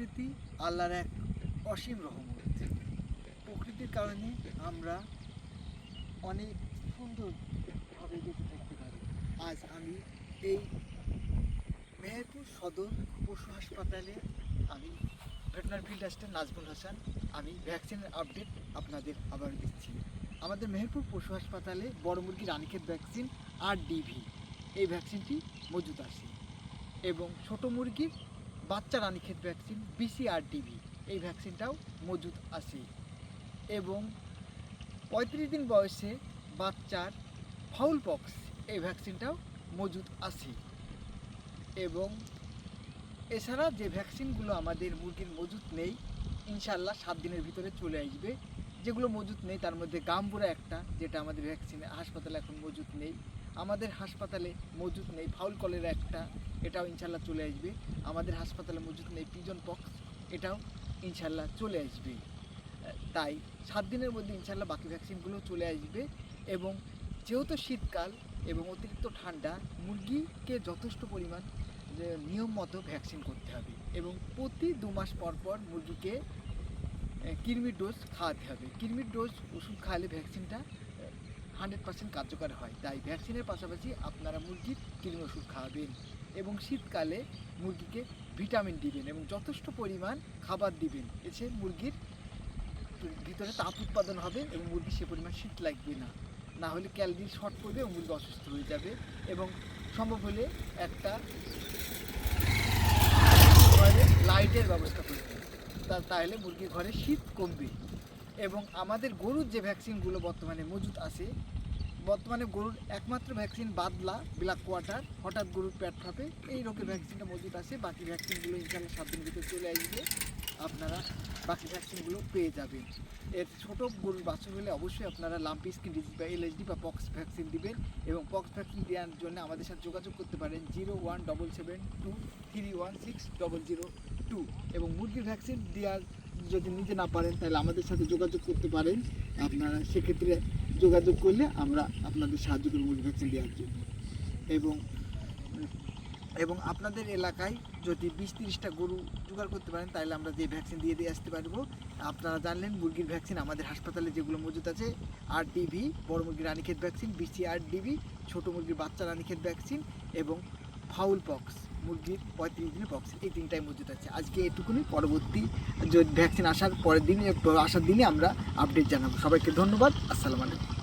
প্রকৃতি আল্লাহর এক অসীম রহমত। প্রকৃতির কারণে আমরা অনেক সুন্দরভাবে বেঁচে থাকতে পারি। আজ আমি এই মেহেরপুর সদর পশু হাসপাতালে আমি veterinary field assistant Nazmul Hasan, আমি ভ্যাকসিনের আপডেট আপনাদের আবার দিচ্ছি। আমাদের মেহেরপুর পশু হাসপাতালে বড় মুরগি রানীক্ষেত ভ্যাকসিন আর ডিভি এই ভ্যাকসিনটি মজুদ আছে। এবং ছোট মুরগির বাচ্চা রানীক্ষেত ভ্যাকসিন বিসিআর ডিভি এই ভ্যাকসিনটাও মজুদ আছে। এবং পঁয়ত্রিশ দিন বয়সে বাচ্চার ফাউল পক্স এই ভ্যাকসিনটাও মজুদ আছে। এবং এছাড়া যে ভ্যাকসিনগুলো আমাদের মুরগির মজুদ নেই ইনশাল্লাহ সাত দিনের ভিতরে চলে আসবে। যেগুলো মজুত নেই, তার মধ্যে গাম্বুরা একটা, যেটা আমাদের ভ্যাকসিনে হাসপাতালে এখন মজুত নেই। আমাদের হাসপাতালে মজুত নেই ফাউল কলের একটা, এটাও ইনশাল্লাহ চলে আসবে। আমাদের হাসপাতালে মজুত নেই পিজন পক্স এটাও ইনশাল্লাহ চলে আসবে। তাই সাত দিনের মধ্যে ইনশাল্লাহ বাকি ভ্যাকসিনগুলো চলে আসবে এবং যেহেতু শীতকাল এবং অতিরিক্ত ঠান্ডা, মুরগিকে যথেষ্ট পরিমাণ নিয়ম মতো ভ্যাকসিন করতে হবে এবং প্রতি দু মাস পর পর মুরগিকে কৃমির ডোজ খাওয়াতে হবে। কৃমির ডোজ ওষুধ খাওয়ালে ভ্যাকসিনটা হান্ড্রেড পার্সেন্ট কার্যকর হয়। তাই ভ্যাকসিনের পাশাপাশি আপনারা মুরগির কৃমি ওষুধ খাওয়াবেন এবং শীতকালে মুরগিকে ভিটামিন দিবেন এবং যথেষ্ট পরিমাণ খাবার দিবেন। এসে মুরগির ভিতরে তাপ উৎপাদন হবে এবং মুরগি সে পরিমাণ শীত লাগবে না। না হলে ক্যালরি শর্ট পড়বে এবং মুরগি অসুস্থ হয়ে যাবে এবং সম্ভব হলে একটা লাইটের ব্যবস্থা করবে তাহলে মুরগির ঘরে শীত কমবে। এবং আমাদের গরুর যে ভ্যাকসিনগুলো বর্তমানে মজুদ আছে, বর্তমানে গরুর একমাত্র ভ্যাকসিন বাদলা, ব্ল্যাক কোয়াটার হঠাৎ গরুর প্যাট ফাঁপে, এই রোগের ভ্যাকসিনটা মজুদ আছে, বাকি ভ্যাকসিনগুলো ইনশাল্লাহ সাত দিন ভিতরে চলে আসবে। আপনারা বাকি ভ্যাকসিনগুলো পেয়ে যাবেন। এর ছোটো গরুর বাছুর হলে অবশ্যই আপনারা লাম্পি স্কিন ডিজিজ বা এলএসডি বা পক্স ভ্যাকসিন দিবেন এবং পক্স ভ্যাকসিন দেওয়ার জন্য আমাদের সাথে যোগাযোগ করতে পারেন zero one double seven two three one six double zero two এবং মুরগির ভ্যাকসিন দেওয়ার যদি নিতে না পারেন তাহলে আমাদের সাথে যোগাযোগ করতে পারেন। আপনারা সেক্ষেত্রে যোগাযোগ করলে আমরা আপনাদের সাহায্য করব মুরগি ভ্যাকসিন দেওয়ার জন্য। এবং এবং আপনাদের এলাকায় যদি বিশ তিরিশটা গরু জোগাড় করতে পারেন, তাহলে আমরা যে ভ্যাকসিন দিয়ে দিয়ে আসতে পারব। আপনারা জানলেন, মুরগির ভ্যাকসিন আমাদের হাসপাতালে যেগুলো মজুদ আছে আর ডিভি বড় মুরগির Ranikhet vaccine BC R DV ছোটো মুরগির বাচ্চা রানীক্ষেত ভ্যাকসিন এবং ফাউল পক্স মুরগির পঁয়ত্রিশ দিনের পক্স এই তিনটাই মজুদ আছে। আজকে এটুকুনি, পরবর্তী যদি ভ্যাকসিন আসার পরের দিন, আসার দিনে আমরা আপডেট জানাব। সবাইকে ধন্যবাদ, আসসালামু আলাইকুম।